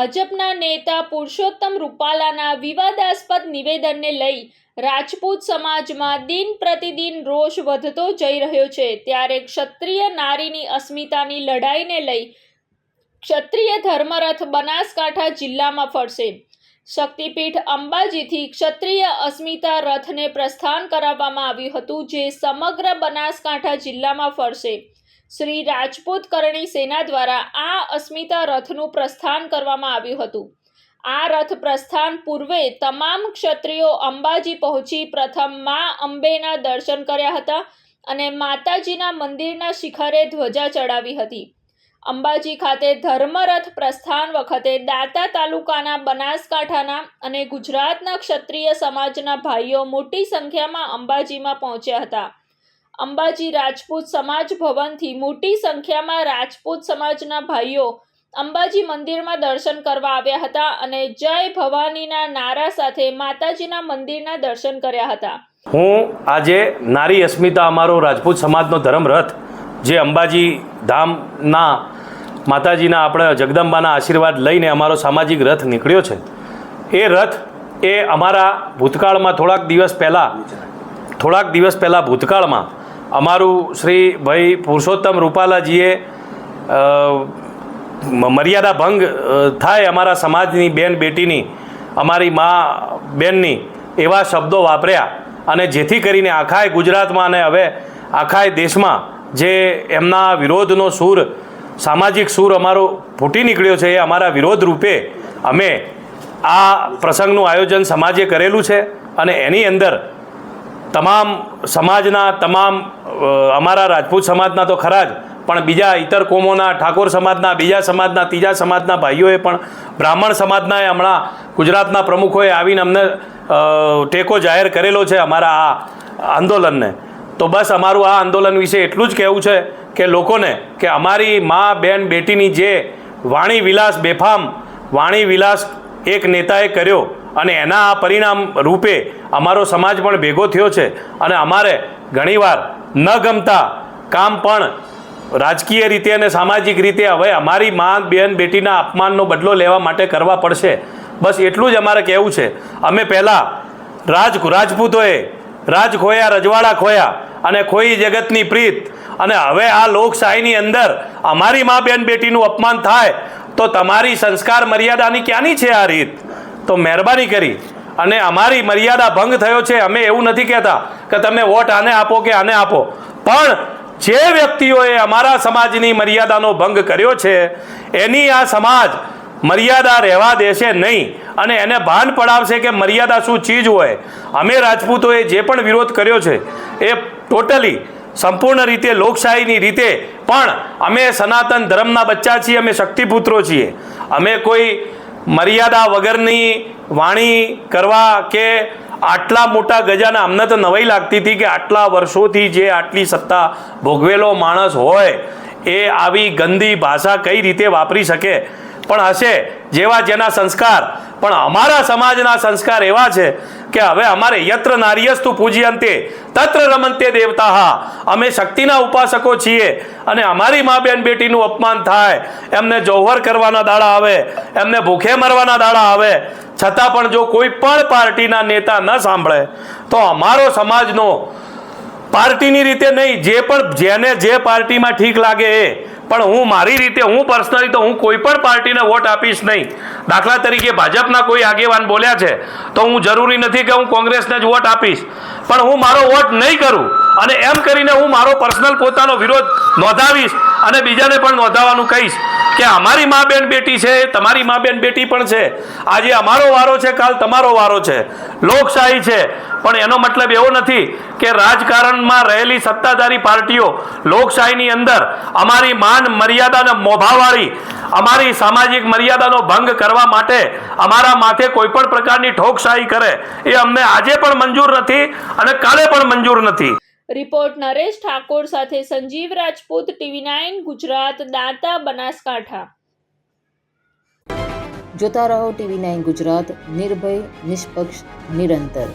ભાજપના નેતા પુરુષોત્તમ રૂપાલાના વિવાદાસ્પદ નિવેદનને લઈ રાજપૂત સમાજમાં દિન પ્રતિદિન રોષ વધતો જઈ રહ્યો છે. ત્યારે ક્ષત્રિય નારીની અસ્મિતાની લડાઈને લઈ ક્ષત્રિય ધર્મરથ બનાસકાંઠા જિલ્લામાં ફરશે. શક્તિપીઠ અંબાજીથી ક્ષત્રિય અસ્મિતા રથને પ્રસ્થાન કરાવવામાં આવ્યું હતું, જે સમગ્ર બનાસકાંઠા જિલ્લામાં ફરશે. શ્રી રાજપૂત કરણી સેના દ્વારા આ અસ્મિતા રથનું પ્રસ્થાન કરવામાં આવ્યું હતું. આ રથ પ્રસ્થાન પૂર્વે તમામ ક્ષત્રિયો અંબાજી પહોંચી પ્રથમ મા અંબેના દર્શન કર્યા હતા અને માતાજીના મંદિરના શિખરે ધ્વજા ચડાવી હતી. અંબાજી ખાતે ધર્મરથ પ્રસ્થાન વખતે દાંતા તાલુકાના બનાસકાંઠાના અને ગુજરાતના ક્ષત્રિય સમાજના ભાઈઓ મોટી સંખ્યામાં અંબાજીમાં પહોંચ્યા હતા. અંબાજી રાજપૂત સમાજ ભવનથી મોટી સંખ્યામાં રાજપૂત સમાજના ભાઈઓ અંબાજી મંદિરમાં દર્શન કરવા આવ્યા હતા અને જય ભવાનીના નારા સાથે માતાજીના મંદિરના દર્શન કર્યા હતા. હું આજે નારી અસ્મિતા અમારો રાજપૂત સમાજનો ધર્મ રથ જે અંબાજી ધામના માતાજીના આપણે જગદંબાના આશીર્વાદ લઈને અમારો સામાજિક રથ નીકળ્યો છે. એ રથ એ અમારા ભૂતકાળમાં થોડાક દિવસ પહેલાં, થોડાક દિવસ પહેલાં ભૂતકાળમાં અમારું શ્રી ભાઈ પુરુષોત્તમ રૂપાલાજીએ મર્યાદા ભંગ થાય અમારા સમાજની બેન બેટીની, અમારી મા બેનની, એવા શબ્દો વાપર્યા. અને જેથી કરીને આખાય ગુજરાતમાં અને હવે આખાય દેશમાં જે એમના વિરોધનો સૂર, સામાજિક સૂર અમારો ફૂટી નીકળ્યો છે એ અમારા વિરોધ રૂપે અમે આ પ્રસંગનું આયોજન સમાજે કરેલું છે. અને એની અંદર તમામ સમાજના તમામ અમારા રાજપૂત સમાજના તો ખરા જ, પણ બીજા ઇતર કોમોના, ઠાકોર સમાજના, બીજા સમાજના, ત્રીજા સમાજના ભાઈઓએ પણ બ્રાહ્મણ સમાજના હમણાં ગુજરાતના પ્રમુખોએ આવીને અમને ટેકો જાહેર કરેલો છે અમારા આ આંદોલનને. તો બસ અમારું આ આંદોલન વિશે એટલું જ કહેવું છે કે લોકોને, કે અમારી મા, બેન, બેટીની જે વાણી વિલાસ બેફામ, વાણી વિલાસ એક નેતાએ કર્યો અને એના આ પરિણામ રૂપે અમારો સમાજ પણ ભેગો થયો છે અને અમારે ઘણીવાર ન ગમતા કામ પણ રાજકીય રીતે અને સામાજિક રીતે હવે અમારી મા, બેન, બેટીના અપમાનનો બદલો લેવા માટે કરવા પડશે. બસ એટલું જ અમારે કહેવું છે. અમે પહેલાં રાજ રાજપૂતોએ રાજ ખોયા, રજવાડા ખોયા અને ખોઈ જગતની પ્રીત. અને હવે આ લોકશાહીની અંદર અમારી મા, બેન, બેટીનું અપમાન થાય તો તમારી સંસ્કાર મર્યાદાની ક્યાંની છે આ રીત? તો મહેરબાની કરી. અને અમારી મર્યાદા ભંગ થયો છે, અમે એવું નથી કહેતા કે તમે વોટ આને આપો કે આને આપો. પણ જે વ્યક્તિઓએ અમારા સમાજની મર્યાદાનો ભંગ કર્યો છે, એની આ સમાજ મર્યાદા રહેવા દેશે નહીં અને એને ભાન પડાવશે કે મર્યાદા શું ચીજ હોય. અમે રાજપૂતોએ જે પણ વિરોધ કર્યો છે, એ ટોટલી સંપૂર્ણ રીતે લોકશાહીની રીતે. પણ અમે સનાતન ધર્મના બચ્ચા છીએ, અમે શક્તિપુત્રો છીએ. અમે કોઈ મર્યાદા વગરની વાણી કરવા કે આટલા મોટા ગજાના, અમને તો નવાઈ લાગતી હતી કે આટલા વર્ષોથી જે આટલી સત્તા ભોગવેલો માણસ હોય, એ આવી ગંદી ભાષા કઈ રીતે વાપરી શકે? પણ હશે, જેવા જેના સંસ્કાર પણ અમારા સમાજના સંસ્કાર એવા છે કે હવે અમારે યત્ર નાર્યસ્તુ પૂજ્યંતે, તત્ર રમંતે દેવતા અમે શક્તિના ઉપાસકો છીએ અને અમારી મા બેન બેટીનું અપમાન થાય. એમને જૌહર કરવાના દાડા આવે, એમને ભૂખે મરવાના દાડા આવે. છતાં પણ જો કોઈ પણ પાર્ટીના નેતા ન સાંભળે, તો અમારો સમાજનો પાર્ટીની રીતે નહીં, જે પણ જેને જે પાર્ટીમાં ઠીક લાગે એ. પણ હું મારી રીતે, હું પર્સનલી તો હું કોઈ પણ પાર્ટીને વોટ આપીશ નહીં. દાખલા તરીકે ભાજપના કોઈ આગેવાન બોલ્યા છે, તો હું જરૂરી નથી કે હું કોંગ્રેસને જ વોટ આપીશ. પણ હું મારો વોટ નહીં કરું. અને એમ કરીને હું મારો પર્સનલ પોતાનો વિરોધ નોંધાવીશ. અને બીજાને પણ નોંધાવાનું કહીશ કે અમારી મા બેન બેટી છે, તમારી મા બેન બેટી પણ છે. આજે અમારો વારો છે, કાલ તમારો વારો છે. લોકશાહી છે. પણ એનો મતલબ એવો નથી કે રાજકારણમાં રહેલી સત્તાધારી પાર્ટીઓ લોકશાહીની અંદર અમારી માન મર્યાદાને મોભાવાળી, અમારી સામાજિક મર્યાદાનો ભંગ કરવા માટે અમારા માથે કોઈ પણ પ્રકારની ઠોકશાહી કરે, એ અમને આજે પણ મંજૂર નથી અને કાલે પણ મંજૂર નથી. રિપોર્ટ નરેશ ઠાકોર સાથે સંજીવ રાજપૂત, ટીવી નાઇન, ગુજરાત, દાંતા, બનાસકાંઠા. જોતા રહો ટીવી નાઇન ગુજરાત, નિર્ભય, નિષ્પક્ષ, નિરંતર.